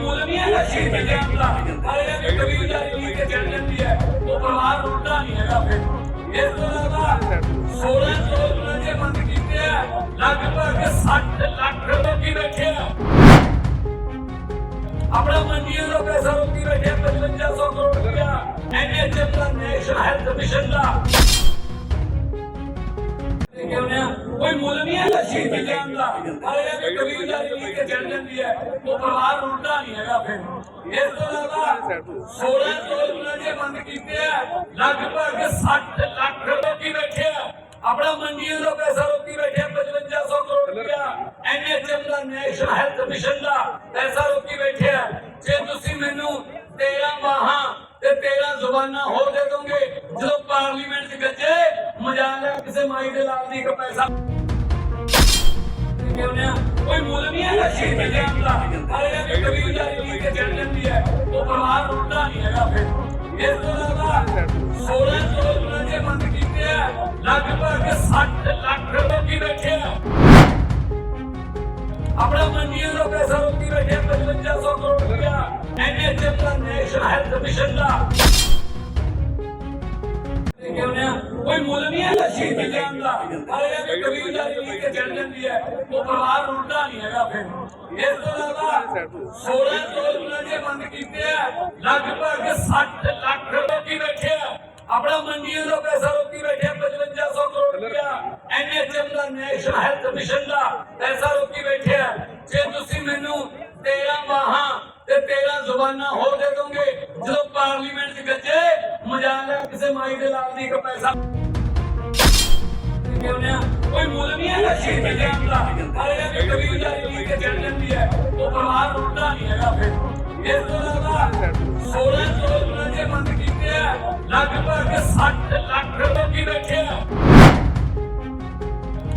ਮੁੱਲ ਨਹੀਂ ਹੈਗਾ ਸ਼ਹੀਦ ਜਾਨ ਦਾ ਅਰੇ ਇਹ ਕਬੀਲਦਾਰੀ ਲਈ ਕੇ ਚੱਲ ਜਾਂਦੀ ਹੈ ਉਹ ਪਰਿਵਾਰ ਰੁੱਟਦਾ ਨਹੀਂ ਹੈਗਾ ਫਿਰ ਇਸ ਤੋਂ ਇਲਾਵਾ 16 ਕਰੋੜ ਬੰਦ ਕੀਤੇ ਆ ਲਗਭਗ 60 ਲੱਖ ਲੋਕੀ ਬੈਠੇ ਆ ਆਪਣਾ ਮੰਡੀਆਂ ਦਾ ਪੈਸਾ ਰੋਕੀ ਬੈਠੇ 5500 ਕਰੋੜ ਰੁਪਇਆ ਐਨਐਚਐਮ ਦਾ ਨੈਸ਼ਨਲ ਹੈਲਥ ਮਿਸ਼ਨ ਦਾ। ਨਹੀਂ ਹੈਗਾ ਸ਼ਹੀਦ ਜਾਨ ਦਾ ਅਰੇ ਇਹ ਕਬੀਲਦਾਰੀ ਲਈ ਕੇ ਜਾਂਦੀ ਹੈ। ਉਹ ਪਰਿਵਾਰ ਰੁੱਟਦਾ ਨਹੀਂ ਹੈਗਾ ਫਿਰ। ਇਸ ਤੋਂ ਇਲਾਵਾ 16 ਕਰੋੜ ਜੇ ਬੰਦ ਕੀਤੇ ਆ। ਲਗਭਗ 60 ਲੱਖ ਲੋਕੀ ਬੈਠੇ ਆ। ਆਪਣਾ ਮੰਡੀਆਂ ਦਾ ਪੈਸਾ ਰੋਕੀ ਬੈਠੇ 5500 ਕਰੋੜ ਰੁਪਇਆ। ਐਨਐਚਐਮ ਦਾ, ਨੈਸ਼ਨਲ ਹੈਲਥ ਮਿਸ਼ਨ ਦਾ ਪੈਸਾ ਰੋਕੀ ਬੈਠੇ ਆ। ਜੇ ਤੁਸੀਂ ਮੈਨੂੰ 13 ਵਾਹਾਂ ਤੇ 13 ਜ਼ੁਬਾਨਾਂ ਹੋਰ ਦੇ ਦੋਗੇ, ਜਦੋਂ ਪਾਰਲੀਮੈਂਟ 'ਚ ਗੱਜੇ ਮਜਾਲ ਹੈ ਕਿਸੇ ਮਾਈ ਦੇ ਲਾਲ ਦੀ ਇੱਕ ਪੈਸਾ ਕਹਿੰਦੇ ਆ, ਕੋਈ ਮੁੱਲ ਨਹੀਂ ਹੈਗਾ ਸ਼ਹੀਦ ਜਾਨ ਦਾ ਅਰੇ ਇਹ ਕਬੀਲਦਾਰੀ ਲਈ ਕੇ ਚੱਲ ਜਾਂਦੀ ਹੈ। ਉਹ ਪਰਿਵਾਰ ਰੁੱਟਦਾ ਨਹੀਂ ਹੈਗਾ ਫਿਰ। ਇਸ ਤੋਂ ਇਲਾਵਾ 16 ਕਰੋੜ ਬੰਦ ਕੀਤੇ ਆ ਲਗਭਗ 60 ਲੱਖ ਲੋਕੀ ਬੈਠੇ ਆ। ਆਪਣਾ ਮੰਡੀਆਂ ਦਾ ਪੈਸਾ ਰੋਕੀ ਬੈਠੇ 5500 ਕਰੋੜ ਰੁਪਇਆ ਐਨਐਚਐਮ ਦਾ ਨੈਸ਼ਨਲ ਹੈਲਥ ਮਿਸ਼ਨ ਦਾ ਨਹੀਂ ਹੈਗਾ ਸ਼ਹੀਦ ਜਾਨ ਦਾ ਕਬੀਲਦਾਰੀ ਲਈ ਕੇ ਚੱਲ ਜਾਂਦੀ ਹੈ। ਉਹ ਪਰਿਵਾਰ ਰੁੱਟਦਾ ਨਹੀਂ ਹੈਗਾ ਫਿਰ। ਇਸ ਤੋਂ ਇਲਾਵਾ 16 ਕਰੋੜ ਜੇ ਬੰਦ ਕੀਤੇ ਆ। ਲਗਭਗ 60 ਲੱਖ ਲੋਕੀ ਬੈਠੇ ਆ। ਆਪਣਾ ਮੰਡੀਆਂ ਦਾ ਪੈਸਾ ਰੋਕੀ ਬੈਠੇ 5500 ਕਰੋੜ ਰੁਪਇਆ। ਐਨਐਚਐਮ ਦਾ, ਨੈਸ਼ਨਲ ਹੈਲਥ ਮਿਸ਼ਨ ਦਾ ਪੈਸਾ ਰੋਕੀ ਬੈਠੇ ਆ। ਜੇ ਤੁਸੀਂ ਮੈਨੂੰ 13 ਬਾਹਾਂ ਤੇ 13 ਜ਼ੁਬਾਨਾਂ ਹੋਰ ਦੇ ਦੋਗੇ, ਜਦੋਂ ਪਾਰਲੀਮੈਂਟ 'ਚ ਗੱਜੇ ਮਜਾਲ ਕਿਸੇ ਮਾਈ ਦੇ ਲਾਲ ਦੀ ਇੱਕ ਪੈਸਾ ਕਹਿੰਦੇ ਆ, ਕੋਈ ਮੁੱਲ ਨਹੀਂ ਹੈਗਾ ਸ਼ਹੀਦ ਜਾਨ ਦਾ ਅਰੇ ਇਹ ਕਬੀਲਦਾਰੀ ਲਈ ਕੇ ਚੱਲ ਜਾਂਦੀ ਹੈ ਉਹ ਪਰਿਵਾਰ ਰੁੱਟਦਾ ਨਹੀਂ ਹੈਗਾ ਫਿਰ ਇਸ ਤੋਂ ਇਲਾਵਾ 16 ਕਰੋੜ ਜੇ ਬੰਦ ਕੀਤੇ ਆ ਲਗਭਗ 60 ਲੱਖ ਲੋਕੀ ਬੈਠੇ ਆ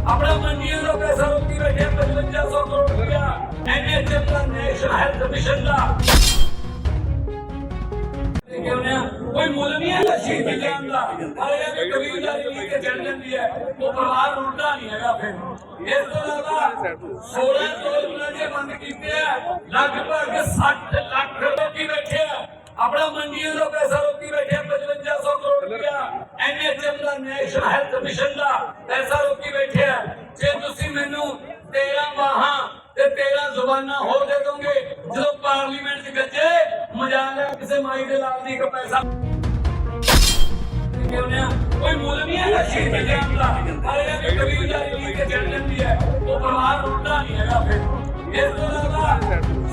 ਆਪਣਾ ਮੰਡੀਆਂ ਦਾ ਪੈਸਾ ਰੋਕੀ ਬੈਠੇ 5500 ਕਰੋੜ ਰੁਪਇਆ ਐਨਐਚਐਮ ਦਾ ਨੈਸ਼ਨਲ ਹੈਲਥ ਮਿਸ਼ਨ ਦਾ ਨਹੀਂ ਹੈਗਾ ਸ਼ਹੀਦ ਜਾਨ ਦਾ ਅਰੇ ਇਹ ਕਬੀਲਦਾਰੀ ਲਈ ਕੇ ਚੱਲ ਜਾਂਦੀ ਹੈ। ਉਹ ਪਰਿਵਾਰ ਰੁੱਟਦਾ ਨਹੀਂ ਹੈਗਾ ਫਿਰ। ਇਸ ਤੋਂ ਇਲਾਵਾ 16 ਕਰੋੜ ਜੇ ਬੰਦ ਕੀਤੇ ਆ, ਲਗਭਗ 60 ਲੱਖ ਲੋਕੀ ਬੈਠੇ ਆ। ਆਪਣਾ ਮੰਡੀਆਂ ਦਾ ਪੈਸਾ ਰੋਕੀ ਬੈਠੇ 5500 ਕਰੋੜ ਰੁਪਇਆ। ਐਨਐਚਐਮ ਦਾ, ਨੈਸ਼ਨਲ ਹੈਲਥ ਮਿਸ਼ਨ ਦਾ ਪੈਸਾ ਰੋਕੀ ਬੈਠੇ ਆ। ਜੇ ਤੁਸੀਂ ਮੈਨੂੰ 13 ਮਾਹਾਂ ਤੇ 13 ਜ਼ੁਬਾਨਾਂ ਹੋਰ ਦੇ ਦੋਗੇ, ਜਦੋਂ ਪਾਰਲੀਮੈਂਟ 'ਚ ਗੱਜੇ ਮਜਾਲ ਕਿਸੇ ਮਾਈ ਦੇ ਲਾਲ ਦੀ ਇੱਕ ਪੈਸਾ ਕਹਿੰਦੇ ਆ, ਕੋਈ ਮੁੱਲ ਨਹੀਂ ਹੈਗਾ। ਸ਼ਹੀਦ ਜਾਨ ਦਾ ਅਰੇ ਇਹ ਕਬੀਲਦਾਰੀ ਲਈ ਕੇ ਚੱਲ ਜਾਂਦੀ ਹੈ। ਉਹ ਪਰਿਵਾਰ ਰੁੱਟਦਾ ਨਹੀਂ ਹੈਗਾ ਫਿਰ। ਇਸ ਤੋਂ ਇਲਾਵਾ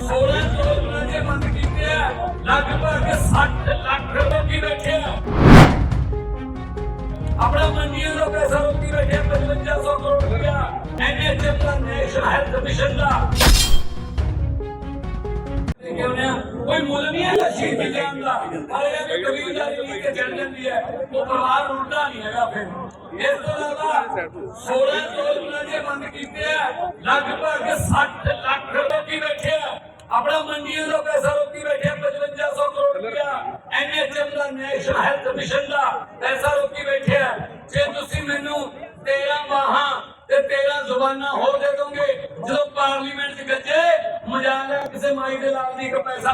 16 ਕਰੋੜ ਬੰਦ ਕੀਤੇ ਆ ਲਗਭਗ 60 ਲੱਖ ਲੋਕੀ ਬੈਠੇ ਆ। ਆਪਣਾ ਮੰਡੀਆਂ ਦਾ ਪੈਸਾ ਰੋਕੀ ਬੈਠੇ 5500 ਕਰੋੜ ਰੁਪਇਆ ਐਨਐਚਐਮ ਦਾ ਨੈਸ਼ਨਲ ਹੈਲਥ ਮਿਸ਼ਨ ਦਾ। ਕੋਈ ਮੁੱਲ ਨਹੀਂ ਹੈਗਾ ਸ਼ਹੀਦ ਜਾਨ ਦਾ। ਅਰੇ ਇਹ ਕਬੀਲਦਾਰੀ ਲਈ ਕੇ ਚੱਲ ਜਾਂਦੀ ਹੈ। ਉਹ ਪਰਿਵਾਰ ਰੁੱਟਦਾ ਨਹੀਂ ਹੈਗਾ ਫਿਰ। ਇਸ ਤੋਂ ਇਲਾਵਾ 16 ਕਰੋੜ ਜੇ ਬੰਦ ਕੀਤੇ ਆ। ਲਗਭਗ 60 ਲੱਖ ਲੋਕੀ ਬੈਠੇ ਆ। ਆਪਣਾ ਮੰਡੀਆਂ ਦਾ ਪੈਸਾ ਰੋਕੀ ਬੈਠੇ 5500 ਕਰੋੜ ਰੁਪਇਆ। ਐਨਐਚਐਮ ਦਾ, ਨੈਸ਼ਨਲ ਹੈਲਥ ਮਿਸ਼ਨ ਦਾ ਪੈਸਾ ਰੋਕੀ ਬੈਠੇ ਆ। ਜੇ ਤੁਸੀਂ ਮੈਨੂੰ 13 ਵਾਹਾਂ ਤੇ 13 ਜ਼ੁਬਾਨਾਂ ਹੋਰ ਦੇ ਦੋਗੇ, ਜਦੋਂ ਪਾਰਲੀਮੈਂਟ 'ਚ ਗੱਜੇ ਮਜਾਲ ਹੈ ਕਿਸੇ ਮਾਈ ਦੇ ਲਾਲ ਦੀ ਇੱਕ ਪੈਸਾ